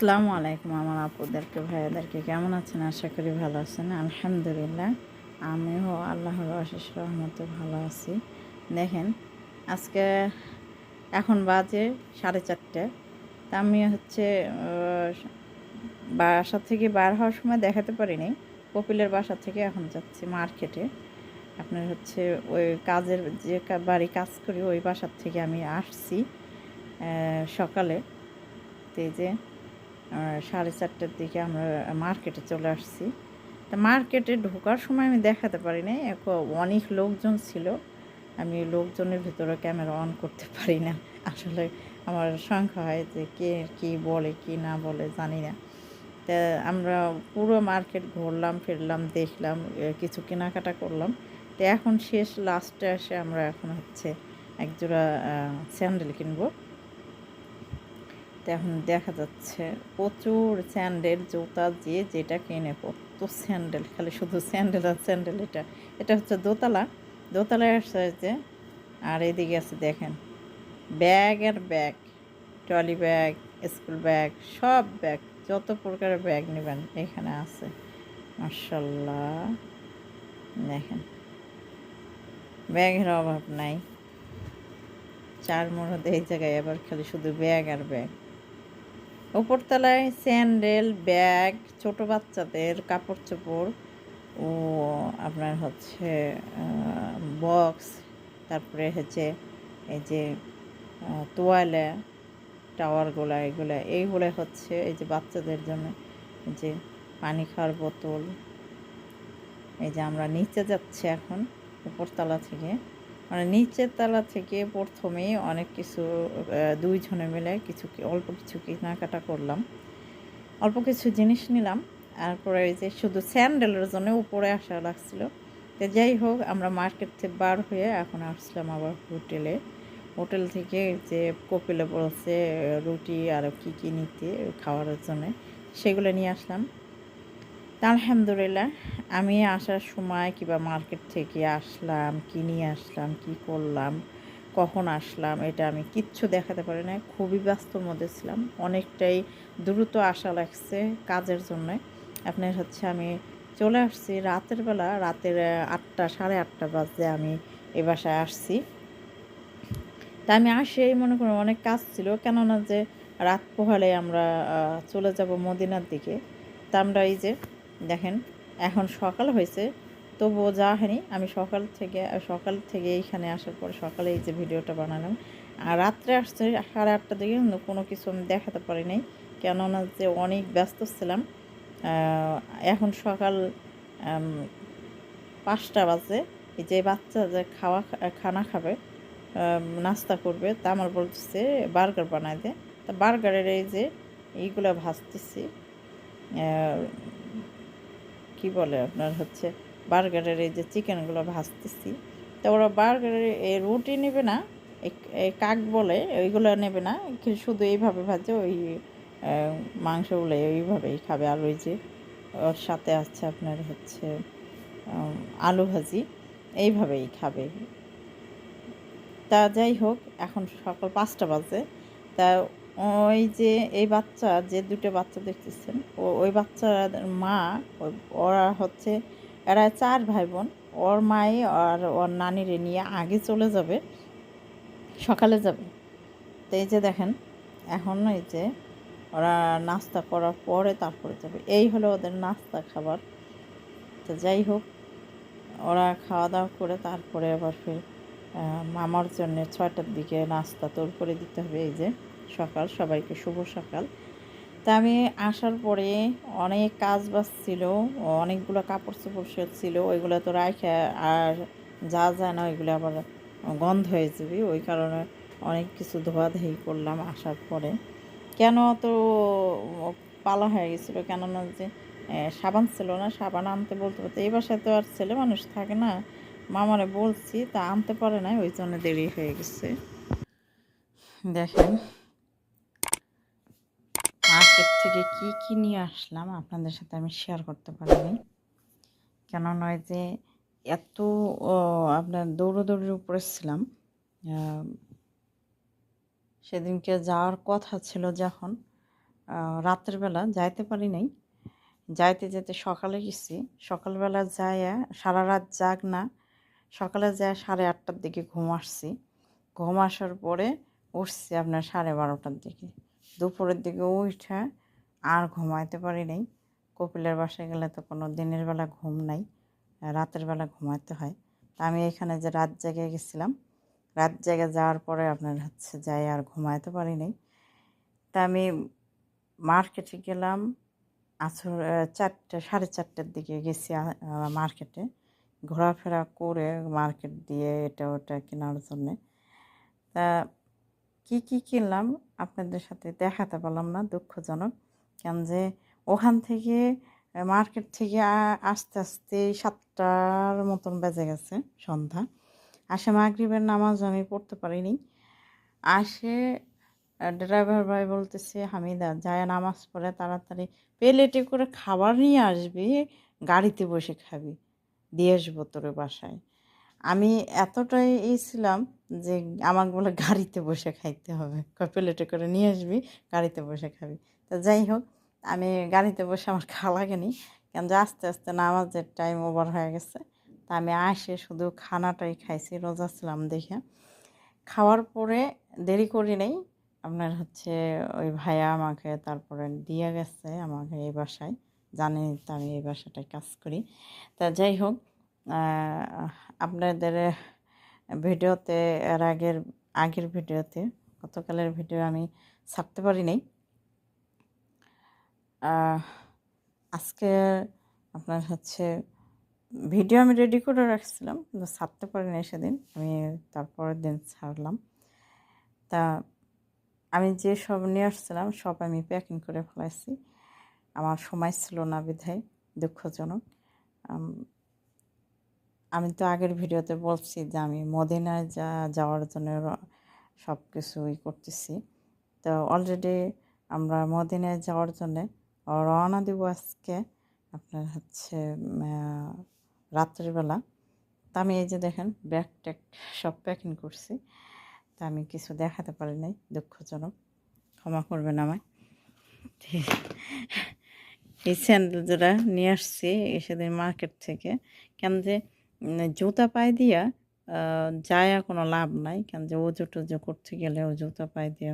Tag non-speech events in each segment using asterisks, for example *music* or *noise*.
আসসালামু আলাইকুম আমার আপুদেরকে, ভাইয়াদেরকে কেমন আছেন? আশা করি ভালো আছেন। আলহামদুলিল্লাহ, আমিও আল্লাহর অশেষ রহমতে ভালো আছি। দেখেন, আজকে এখন বাজে সাড়ে চারটে। তা আমি হচ্ছে বাসা থেকে বার হওয়ার সময় দেখাতে পারিনি। কপিলের বাসা থেকে এখন যাচ্ছি মার্কেটে। আপনার হচ্ছে ওই কাজের যে বাড়ি কাজ করি, ওই বাসার থেকে আমি আসছি সকালে। এই যে সাড়ে চারটার দিকে আমরা মার্কেটে চলে আসছি। তা মার্কেটে ঢোকার সময় আমি দেখাতে পারি নাই, এক- অনেক লোকজন ছিল। আমি লোকজনের ভিতরে ক্যামেরা অন করতে *laughs* পারি না। আসলে আমার সংখ্যা হয় যে কে কি বলে, কি না বলে, জানি না। তা আমরা পুরো মার্কেট ঘুরলাম, ফিরলাম, দেখলাম কিছু কেনাকাটা করলাম। তো এখন শেষ লাস্টে এসে আমরা এখন হচ্ছে একজোড়া স্যান্ডেল কিনবো। এখন দেখা যাচ্ছে প্রচুর স্যান্ডেল, জুতা, যে যেটা কিনে কত স্যান্ডেল, খালি শুধু স্যান্ডেল আর স্যান্ডেল এটা। এটা হচ্ছে দোতলা। দোতলায় আসছে আর এদিকে আছে দেখেন, ব্যাগ আর bag, trolley bag, school bag, সব ব্যাগ, যত প্রকারের ব্যাগ নেবেন এখানে আছে মার্শাল্লাহ দেখেন, ব্যাগের অভাব নাই চার মরদ এই জায়গায় আবার খালি শুধু ব্যাগ আর ব্যাগ। উপরতলায় স্যান্ডেল, ব্যাগ, ছোট বাচ্চাদের কাপড় চোপড় ও আপনার হচ্ছে বক্স, তারপরে হচ্ছে এই যে তোয়ালে টাওয়ারগুলা এগুলা, এইগুলো হচ্ছে এই যে বাচ্চাদের জন্য যে পানি খাওয়ার বোতল। এই যে আমরা নিচে যাচ্ছি এখন, উপরতলা থেকে। মানে নিচের তলা থেকে প্রথমে অনেক কিছু দুইজনে মিলে কিছু অল্প কিছু কেনাকাটা করলাম। অল্প কিছু জিনিস নিলাম। তারপরে এই যে শুধু স্যান্ডেলের জন্য উপরে আসা লাগছিল। তো যাই হোক, আমরা মার্কেট থেকে বার হয়ে এখন আসলাম আবার হোটেলে। হোটেল থেকে যে কপিলে বলছে, রুটি আর কী কী নিতে, খাওয়ার জন্য, সেগুলো নিয়ে আসলাম। আলহামদুলিল্লাহ, আমি আসার সময় কিংবা মার্কেট থেকে আসলাম, কি নিয়ে আসলাম, কি করলাম, কখন আসলাম, এটা আমি কিচ্ছু দেখাতে পারি না খুবই ব্যস্তর মধ্যে ছিলাম। অনেকটাই দ্রুত আসা লাগছে কাজের জন্য। আপনার হচ্ছে আমি চলে আসছি রাতের বেলা, রাতের আটটা, সাড়ে আটটা বাজে আমি এ বাসায় আসছি। তা আমি আসেই মনে করি অনেক কাজ ছিল, কেননা যে রাত পোহালে আমরা চলে যাব মদিনার দিকে। তা আমরা এই যে দেখেন, এখন সকাল হয়েছে, তবুও যা হয়নি, আমি সকাল থেকে সকাল থেকে এইখানে আসার পর সকালে এই যে ভিডিওটা বানালাম। আর রাত্রে আসছে সাড়ে আটটার দিকে, কিন্তু কোনো কিছু আমি দেখাতে পারি নাই, কেননা যে অনেক ব্যস্ত ছিলাম। এখন সকাল পাঁচটা বাজে, এই যে বাচ্চা যে খাওয়া, খানা খাবে নাস্তা করবে, তা আমার বলতেছে, বার্গার বানাই দে। তা বার্গারের এই যে, এইগুলো ভাজতেছি কি বলে আপনার হচ্ছে বার্গারের এই যে চিকেনগুলো ভাজতেছি। তো ওরা বার্গারের এই রুটি নেবে না কাক বলে ওইগুলো নেবে না শুধু এইভাবে ভাজে, ওই মাংসগুলো এইভাবেই খাবে। আর ওই যে ওর সাথে আছে আপনার হচ্ছে আলু ভাজি, এইভাবেই খাবে। তা যাই হোক, এখন সকাল পাঁচটা বাজে। তা ওই যে এই বাচ্চা, যে দুটো বাচ্চা দেখতেছেন, ও, ওই বাচ্চার মা ওরা হচ্ছে, এরা চার ভাই বোন ওর মাই আর ওর নানিরে নিয়ে আগে চলে যাবে, সকালে যাবে। তো এই যে দেখেন, এখন এই যে ওরা নাস্তা করার পরে তারপরে যাবে। এই হলো ওদের নাস্তা খাবার। তো যাই হোক, ওরা খাওয়া দাওয়া করে তারপরে আবার ফের মামার জন্য ছয়টার দিকে নাস্তা তোর করে দিতে হবে এই যে। সকাল, সবাইকে শুভ সকাল। তা আমি আসার পরে অনেক কাজ বাজ ছিল অনেকগুলো কাপড় চোপড় ছিল ওইগুলো তো রাখে আর যা যায় না ওইগুলো আবার গন্ধ হয়ে যাবে, ওই কারণে অনেক কিছু ধোয়াধুয়ি করলাম আসার পরে। কেন তো পালা হয়ে গেছিল কেননা যে সাবান ছিল না, সাবান আনতে বলতে বলতে এই বাসায় তো আর ছেলে মানুষ থাকে না, মামারে বলছি, তা আনতে পারে না ওই জন্য দেরি হয়ে গেছে। দেখেন মার্কেট থেকে কি কি নিয়ে আসলাম আপনাদের সাথে আমি শেয়ার করতে পারিনি। কেন নয় যে এত আপনার দৌড়োদৌড়ির উপরে ছিলাম। সেদিনকে যাওয়ার কথা ছিল যখন রাতের বেলা যাইতে পারি নাই। যাইতে যেতে সকালে গেছি। সকালবেলা যাইয়া সারা রাত যাক না, সকালে যায় সাড়ে আটটার দিকে ঘুম আসছি। ঘুম আসার পরে উঠছি আপনার সাড়ে বারোটার দিকে। দুপুরের দিকে উঠে আর ঘুমাইতে পারি নাই। কপিলের বাসায় গেলে তো কোনো দিনের বেলা ঘুম নাই, রাতের বেলা ঘুমাইতে হয়। তা আমি এখানে যে রাত জায়গায় গেছিলাম, রাত জায়গায় যাওয়ার পরে আপনার হচ্ছে যাই আর ঘুমাইতে পারি নাই। তা আমি মার্কেটে গেলাম আসর চারটে, সাড়ে চারটের দিকে গেছি মার্কেটে। ঘোরাফেরা করে মার্কেট দিয়ে এটা ওটা কেনার জন্যে। তা কি কি কিনলাম? আপনাদের সাথে দেখাতে পারলাম না, দুঃখজনক। কেন যে ওখান থেকে মার্কেট থেকে আসতে আসতে সাতটার মতন বেজে গেছে সন্ধ্যা। আসে মাগরিবের নামাজ আমি পড়তে পারিনি। আসে ড্রাইভার ভাই বলতেছে, হামিদা, যায় নামাজ পড়ে, তাড়াতাড়ি প্লেটে করে খাবার নিয়ে আসবি, গাড়িতে বসে খাবি, দিয়ে আসব তোর বাসায়। আমি এতটাই এই ছিলাম যে আমাকে বলে গাড়িতে বসে খাইতে হবে। প্লেটে করে নিয়ে আসবি, গাড়িতে বসে খাবি। তো যাই হোক, আমি গাড়িতে বসে আমার খাওয়া লাগেনি। কেন যে আস্তে আস্তে নামাজের টাইম ওভার হয়ে গেছে। তা আমি আসে শুধু খানাটাই খাইছি, রোজা ছিলাম দেখে। খাওয়ার পরে দেরি করি নাই। আপনার হচ্ছে ওই ভাইয়া আমাকে তারপরে দিয়ে গেছে আমাকে এই বাসায়। জানেন তো আমি এই বাসাটায় কাজ করি। তা যাই হোক আপনাদের ভিডিওতে, এর আগের আগের ভিডিওতে, গতকালের ভিডিও আমি ছাড়তে পারি নাই। আজকে আপনার হচ্ছে ভিডিও আমি রেডি করে রাখছিলাম, কিন্তু ছাড়তে পারিনি সেদিন। আমি তারপরের দিন ছাড়লাম। তা আমি যে সব নিয়ে আসছিলাম, সব আমি প্যাকিং করে ফেলাইছি। আমার সময় ছিল না বিধায়, দুঃখজনক। আম, তো আগের ভিডিওতে বলছি যে আমি মদিনায় যা যাওয়ার জন্য সব কিছুই করতেছি। তো অলরেডি আমরা মদিনায় যাওয়ার জন্যে রওনা দিব আজকে আপনার হচ্ছে রাত্রিবেলা তা আমি এই যে দেখেন ব্যাগ ট্যাগ সব প্যাকিং করছি। তা আমি কিছু দেখাতে পারি নাই দুঃখজনক। ক্ষমা করবেন আমায়। এই স্যান্ডেল জোড়া নিয়ে আসছি সেদিন মার্কেট থেকে। কেন যে জুতা পায়ে দিয়া যায় কোনো লাভ নাই। কেন যে ওজো টোজো করতে গেলে ও জুতা পায়ে দিয়ে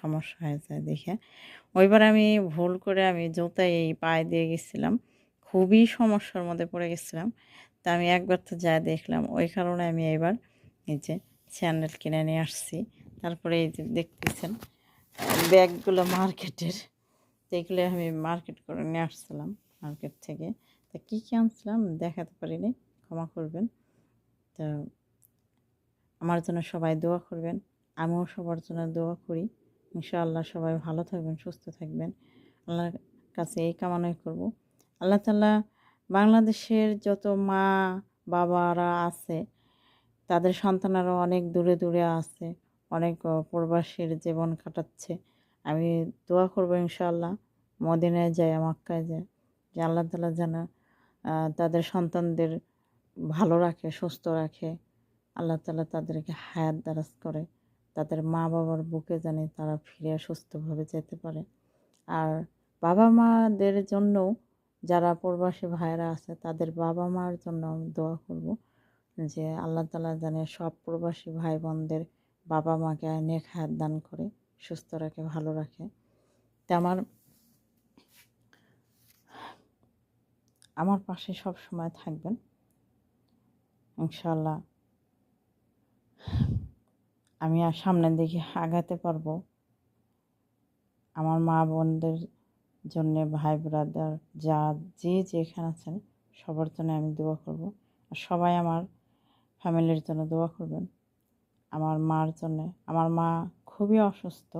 সমস্যা হয়ে যায় দেখে। ওইবার আমি ভুল করে আমি জুতা এই পায়ে দিয়ে গেছিলাম। খুবই সমস্যার মধ্যে পড়ে গেছিলাম। তা আমি একবার তো যা দেখলাম। ওই কারণে আমি এবার এই যে স্যান্ডেল কিনে নিয়ে আসছি। তারপরে এই যে দেখতেছেন, ব্যাগগুলো মার্কেটের। যেগুলো আমি মার্কেট করে নিয়ে আসছিলাম মার্কেট থেকে। তা কী কী আনছিলাম দেখাতে পারিনি। ক্ষমা করবেন। তো আমার জন্য সবাই দোয়া করবেন। আমিও সবার জন্য দোয়া করি। ইনশাআল্লাহ সবাই ভালো থাকবেন, সুস্থ থাকবেন। আল্লাহর কাছে এই কামনাই করব। আল্লাহ তাআলা বাংলাদেশের যত মা বাবারা আছে, তাদের সন্তানেরা অনেক দূরে দূরে আছে, অনেক প্রবাসীর জীবন কাটাচ্ছে। আমি দোয়া করব ইনশাআল্লাহ মদিনায় যায়, মক্কায় যায়। যে আল্লাহ তালা যেন তাদের সন্তানদের ভালো রাখে, সুস্থ রাখে। আল্লাহ তালা তাদেরকে হায়াত দারাজ করে। তাদের মা বাবার বুকে জানি তারা ফিরে সুস্থভাবে যেতে পারে। আর বাবা মাদের জন্যও যারা প্রবাসী ভাইরা আছে, তাদের বাবা মার জন্য আমি দোয়া করব যে আল্লাহ তালা জানে সব প্রবাসী ভাই বোনদের বাবা মাকে নেক হায়াত দান করে, সুস্থ রাখে, ভালো রাখে। তা আমার আমার পাশে সব সময় থাকবেন। ইনশাল্লাহ আমি আর সামনের দিকে আগাতে পারব। আমার মা বোনদের জন্যে, ভাই ব্রাদার, যা, যে যেখানে আছেন, সবার জন্য আমি দোয়া করব। আর সবাই আমার ফ্যামিলির জন্য দোয়া করবেন। আমার মার জন্যে। আমার মা খুবই অসুস্থ।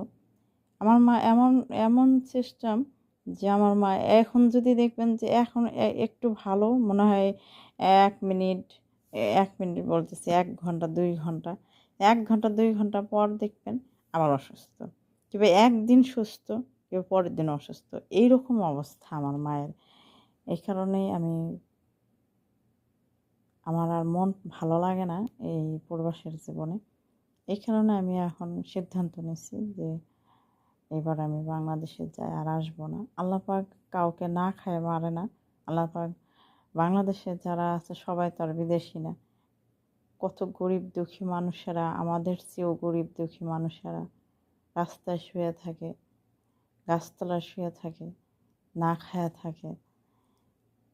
আমার মা এমন এমন সিস্টেম যে আমার মা এখন যদি দেখবেন যে এখন একটু ভালো, মনে হয় এক মিনিট এক মিনিট বলতেছি, এক ঘণ্টা, দুই ঘণ্টা। এক ঘণ্টা, দুই ঘণ্টা পর দেখবেন আবার অসুস্থ। কেউ একদিন সুস্থ কেউ পরের দিন অসুস্থ। এইরকম অবস্থা আমার মায়ের। এই কারণেই আমি আমার আর মন ভালো লাগে না এই প্রবাসের জীবনে। এই কারণে আমি এখন সিদ্ধান্ত নিয়েছি যে এবার আমি বাংলাদেশে যাই আর আসব না। আল্লাহ পাক কাউকে না খায় মারে না। আল্লাহ পাক বাংলাদেশে যারা আছে, সবাই তো আর বিদেশি না। কত গরিব দুঃখী মানুষেরা, আমাদের চেয়েও গরিব দুঃখী মানুষেরা রাস্তায় শুয়ে থাকে, গাছতলায় শুয়ে থাকে, না খায়া থাকে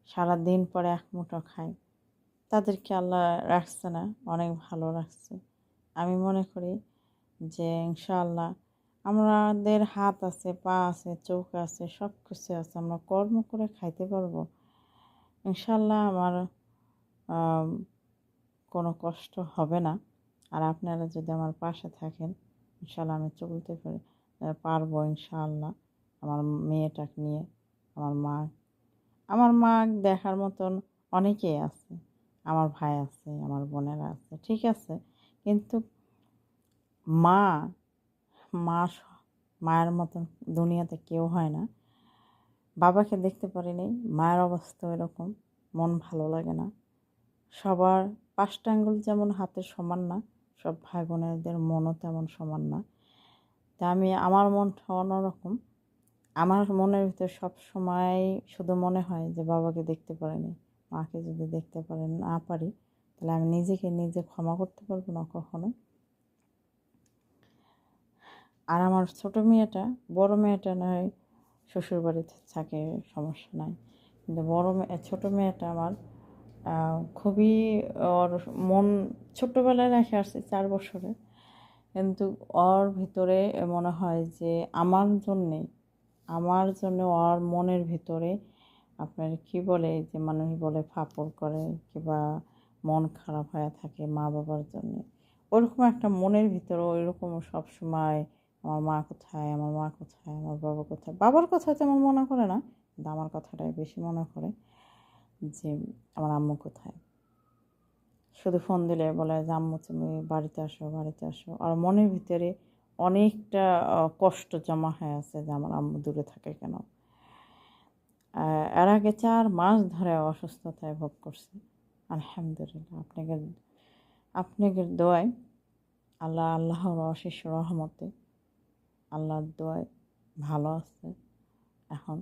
সারা দিন পরে এক মুঠো খায়। তাদেরকে আল্লাহ রাখছে না, অনেক ভালো রাখছে। আমি মনে করি যে ইনশাআল্লাহ আমাদের হাত আছে, পা আছে, চোখ আছে সব কিছু আছে, আমরা কর্ম করে খাইতে পারব। ইনশাআল্লাহ আমার কোনো কষ্ট হবে না। আর আপনারা যদি আমার পাশে থাকেন, ইনশাল্লাহ আমি চলতে পারব ইনশাআল্লাহ আমার মেয়েটাকে নিয়ে, আমার মা। আমার মা দেখার মতন অনেকেই আছে, আমার ভাই আছে, আমার বোনেরা আছে, ঠিক আছে। কিন্তু মা মা মায়ের মতন দুনিয়াতে কেউ হয় না। বাবাকে দেখতে পারিনি মায়ের অবস্থা এরকম, মন ভালো লাগে না। সবার পাঁচটা আঙ্গুল যেমন হাতের সমান না, সব ভাই বোনেদের মনও তেমন সমান না। তা আমি, আমার মনটা অন্যরকম। আমার মনের ভিতর সব সময় শুধু মনে হয় যে, বাবাকে দেখতে পারিনি মাকে যদি দেখতে পারি না পারি, তাহলে আমি নিজেকে নিজে ক্ষমা করতে পারব না কখনো আর আমার ছোট মেয়েটা, বড় মেয়েটা নয় শ্বশুর বাড়িতে থাকে, সমস্যা নাই। কিন্তু বড়ো মেয়ে ছোটো মেয়েটা আমার খুবই ওর মন ছোট্টবেলায় রেখে আসছে চার বছরে। কিন্তু ওর ভিতরে মনে হয় যে আমার জন্যে, আমার জন্য ওর মনের ভিতরে আপনার কি বলে, যে মানুষ বলে ফাপড় করে কিংবা মন খারাপ হয়ে থাকে মা বাবার জন্যে। ওরকম একটা মনের ভিতরে ওইরকম সবসময় আমার মা কোথায়, আমার মা কোথায়, আমার বাবা কোথায়? বাবার কথা তেমন মনে করে না, কিন্তু আমার কথাটাই বেশি মনে করে যে, আমার আম্মু কোথায়? শুধু ফোন দিলে বলে যে, আম্মু, তুমি বাড়িতে আসো বাড়িতে আসো। আর মনের ভিতরে অনেকটা কষ্ট জমা হয়ে আছে যে, আমার আম্মু দূরে থাকে কেন? এর আগে চার মাস ধরে অসুস্থতায় ভোগ করছে। আলহামদুলিল্লাহ, আপনাকে আপনাকে দোয়ায় আল্লাহ, আল্লাহর অশেষ রহমতে আল্লাহর দোয়ায় ভালো আছে। এখন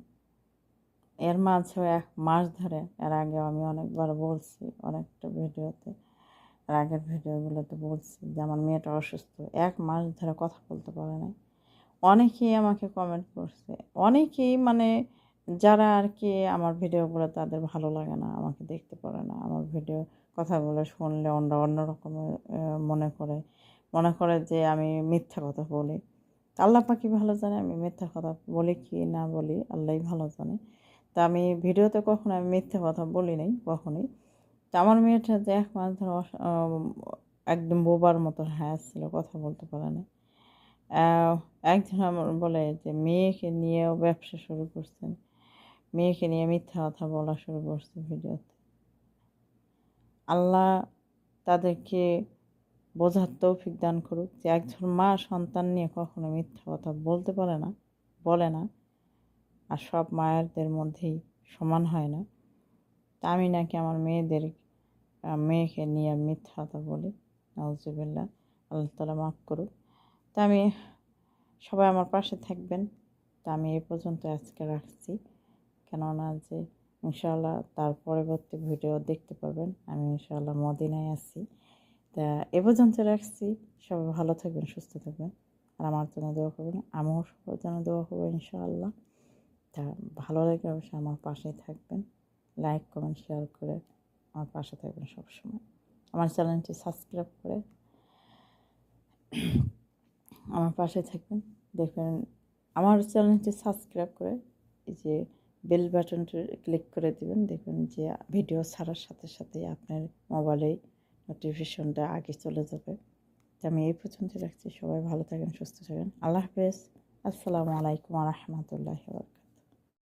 এর মাঝেও এক মাস ধরে এর আগে আমি অনেকবার বলছি অনেকটা ভিডিওতে এর আগের ভিডিওগুলোতে বলছি যে আমার মেয়েটা অসুস্থ। এক মাস ধরে কথা বলতে পারে না অনেকেই আমাকে কমেন্ট করছে। অনেকেই মানে যারা আর কি আমার ভিডিওগুলো তাদের ভালো লাগে না আমাকে দেখতে পারে না। আমার ভিডিও কথাগুলো শুনলে অন্য অন্যরকমের আহ, মনে করে। মনে করে যে আমি মিথ্যা কথা বলি। আল্লাহ পাকি ভালো জানে? আমি মিথ্যা কথা বলি কি না বলি আল্লাহই ভালো জানে। তা আমি ভিডিওতে কখনো আমি মিথ্যা কথা বলি নাই, কখনোই। তা আমার মেয়েটা যে এক মাস ধরে একদম বোবার মতো হ্যাঁ ছিল, কথা বলতে পারে না একজন আমার বলে যে, মেয়েকে নিয়েও ব্যবসা শুরু করছেন। মেয়েকে নিয়ে মিথ্যা কথা বলা শুরু করছে ভিডিওতে। আল্লাহ তাদেরকে বোঝার তৌফিক দান করুক যে একজন মা সন্তান নিয়ে কখনো মিথ্যা কথা বলতে পারে না, বলে না, আর সব মায়েরদের মধ্যেই সমান হয় না। তা আমি নাকি আমার মেয়েদের মেয়েকে নিয়ে মিথ্যা কথা বলি নজুবিল্লা আল্লাহ তালা মাফ করুক। তা আমি, সবাই আমার পাশে থাকবেন। তা আমি এ পর্যন্ত আজকে রাখছি। কেননা যে ইনশাআল্লাহ তার পরবর্তী ভিডিও দেখতে পারবেন। আমি ইনশাআল্লাহ মদিনায় আছি। তা এ পর্যন্ত রাখছি। সবাই ভালো থাকবেন, সুস্থ থাকবেন। আর আমার জন্য দোয়া করবেন, আমিও সবার জন্য দোয়া করব ইনশাআল্লাহ। তা ভালো লাগে অবশ্যই আমার পাশেই থাকবেন। লাইক কমেন্ট শেয়ার করে আমার পাশে থাকবেন সবসময়। আমার চ্যানেলটি সাবস্ক্রাইব করে আমার পাশে থাকবেন। দেখবেন আমার চ্যানেলটি সাবস্ক্রাইব করে এই যে বেল বাটনটি ক্লিক করে দেবেন। দেখবেন যে ভিডিও ছাড়ার সাথে সাথে আপনার মোবাইলেই নোটিফিকেশনটা আগে চলে যাবে। তো আমি এই পর্যন্ত রাখছি। সবাই ভালো থাকেন, সুস্থ থাকেন। আল্লাহ হাফেজ। আসসালামু আলাইকুম রহমতুল্লাহ বরকাত